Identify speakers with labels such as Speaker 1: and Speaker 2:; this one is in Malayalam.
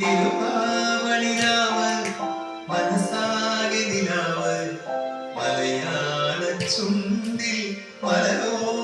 Speaker 1: തിരുവാവളിരാവ് മനസ്സാകെ നിലാവ്. മലയാള ചുണ്ടിൽ മലരോണ